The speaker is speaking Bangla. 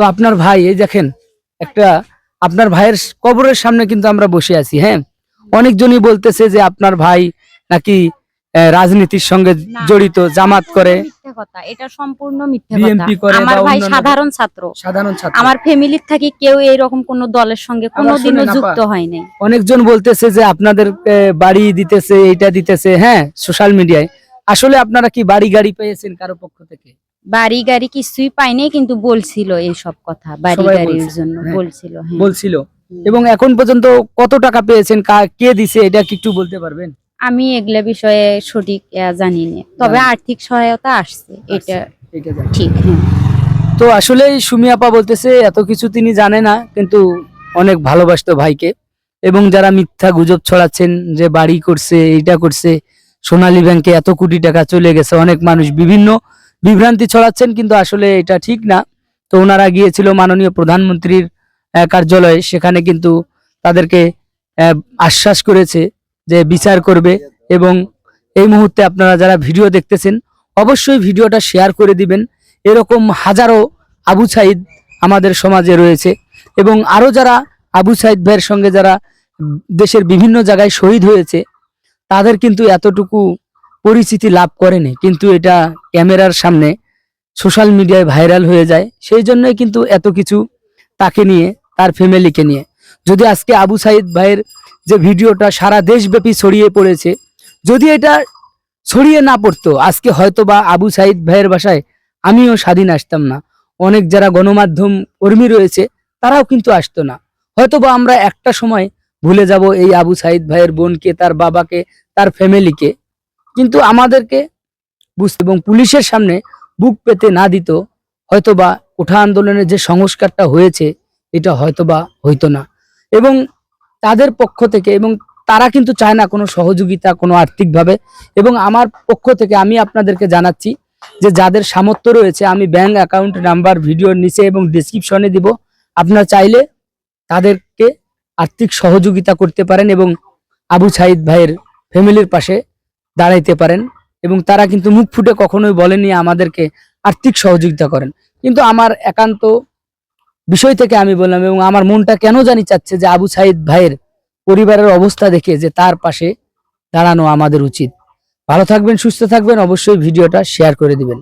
তো আপনার ভাই এই দেখেন একটা আপনার ভাইয়ের কবরের সামনে কিন্তু আমরা বসে আছি হ্যাঁ? অনেকজনই বলতেছে যে আপনার ভাই নাকি রাজনীতির সঙ্গে জড়িত জামাত করে। এটা সম্পূর্ণ মিথ্যে কথা। আমার ভাই সাধারণ ছাত্র। সাধারণ ছাত্র। আমার ফ্যামিলির থাকি কেউ এইরকম কোন দলের সঙ্গে কোনোদিনও যুক্ত হয় নাই। অনেকজন বলতেছে যে আপনাদের বাড়ি দিতেছে এইটা দিতেছে হ্যাঁ? সোশ্যাল মিডিয়ায় আসলে আপনারা কি বাড়ি গাড়ি পেয়েছেন কারও পক্ষ থেকে? বাড়ি গাড়ি কিছুই পাইনি কিন্তু বলছিল এই সব কথা বাড়ি সবাই গাড়ির বলছে, জন্য হ্যাঁ। বলছিল হ্যাঁ। বলছিল। এবং এখন পর্যন্ত কত টাকা পেয়েছেন? কা- কে দিছে? এটা কি একটু বলতে পারবেন? আমি এগুলা বিষয়ে সঠিক আহ, জানি না তবে না। আর্থিক সহায়তা আসছে এটা এটা জানি। ঠিক হ্যাঁ। তো আসলে সুমি আপা বলতেছে এত কিছু তিনি জানে না কিন্তু অনেক ভালোবাসতো ভাইকে। এবং যারা মিথ্যা গুজব ছড়াচ্ছেন যে বাড়ি করছে এটা করছে সোনালী ব্যাংকে এত কোটি টাকা চলে গেছে অনেক মানুষ বিভিন্ন বিভ্রান্তি ছড়াচ্ছেন, কিন্তু আসলে এটা ঠিক না। তো ওনারা গিয়েছিল মাননীয় প্রধানমন্ত্রীর কার্যালয়ে। সেখানে কিন্তু তাদেরকে আশ্বাস করেছে যে বিচার করবে এবং এই মুহূর্তে আপনারা যারা ভিডিও দেখতেছেন, অবশ্যই ভিডিওটা শেয়ার করে দিবেন। এরকম হাজারো আবু সাইদ আমাদের সমাজে রয়েছে এবং আরও যারা আবু সাইদ ভাইয়ের সঙ্গে যারা দেশের বিভিন্ন জায়গায় শহীদ হয়েছে, তাদের কিন্তু এতটুকু পরিচিতি লাভ করেনি কিন্তু এটা ক্যামেরার সামনে সোশ্যাল মিডিয়ায় ভাইরাল হয়ে যায়, সেই জন্যই কিন্তু এত কিছু তাকে নিয়ে, তার ফ্যামিলিকে নিয়ে। যদি আজকে আবু সাইদ ভাইয়ের যে ভিডিওটা সারা দেশব্যাপী ছড়িয়ে পড়েছে, যদি এটা ছড়িয়ে না পড়তো, আজকে হয়তো বা আবু সাইদ ভাইয়ের বাসায় আমিও স্বাধীন আসতাম না। অনেক যারা গণমাধ্যম কর্মী রয়েছে, তারাও কিন্তু আসতো না। হয়তো বা আমরা একটা সময় ভুলে যাব এই আবু সাইদ ভাইয়ের বোনকে, তার বাবাকে, তার ফ্যামিলিকে কিন্তু আমাদেরকে বুঝতে এবং পুলিশের সামনে বুক পেতে না দিত হয়তো বা কোঠা আন্দোলনের যে সংস্কারটা হয়েছে, এটা হয়তো বা হইতো না। এবং তাদের পক্ষ থেকে এবং তারা কিন্তু চায় না কোনো সহযোগিতা, কোনো আর্থিকভাবে। এবং আমার পক্ষ থেকে আমি আপনাদেরকে জানাচ্ছি যে যাদের সামর্থ্য রয়েছে, আমি ব্যাংক অ্যাকাউন্ট নাম্বার, ভিডিওর নিচে এবং ডিসক্রিপশনে দিব। আপনারা চাইলে তাদেরকে আর্থিক সহযোগিতা করতে পারেন এবং আবু সাইদ ভাইয়ের ফ্যামিলির পাশে দাঁড়াইতে পারেন এবং তারা কিন্তু মুখ ফুটে কখনোই বলেনি আমাদেরকে আর্থিক সহযোগিতা করেন। কিন্তু আমার একান্ত বিষয় থেকে আমি বললাম এবং আমার মনটা কেন জানি চাচ্ছে যে আবু সাইদ ভাইয়ের পরিবারের অবস্থা দেখে যে তার পাশে দাঁড়ানো আমাদের উচিত। ভালো থাকবেন, সুস্থ থাকবেন, অবশ্যই ভিডিওটা শেয়ার করে দিবেন।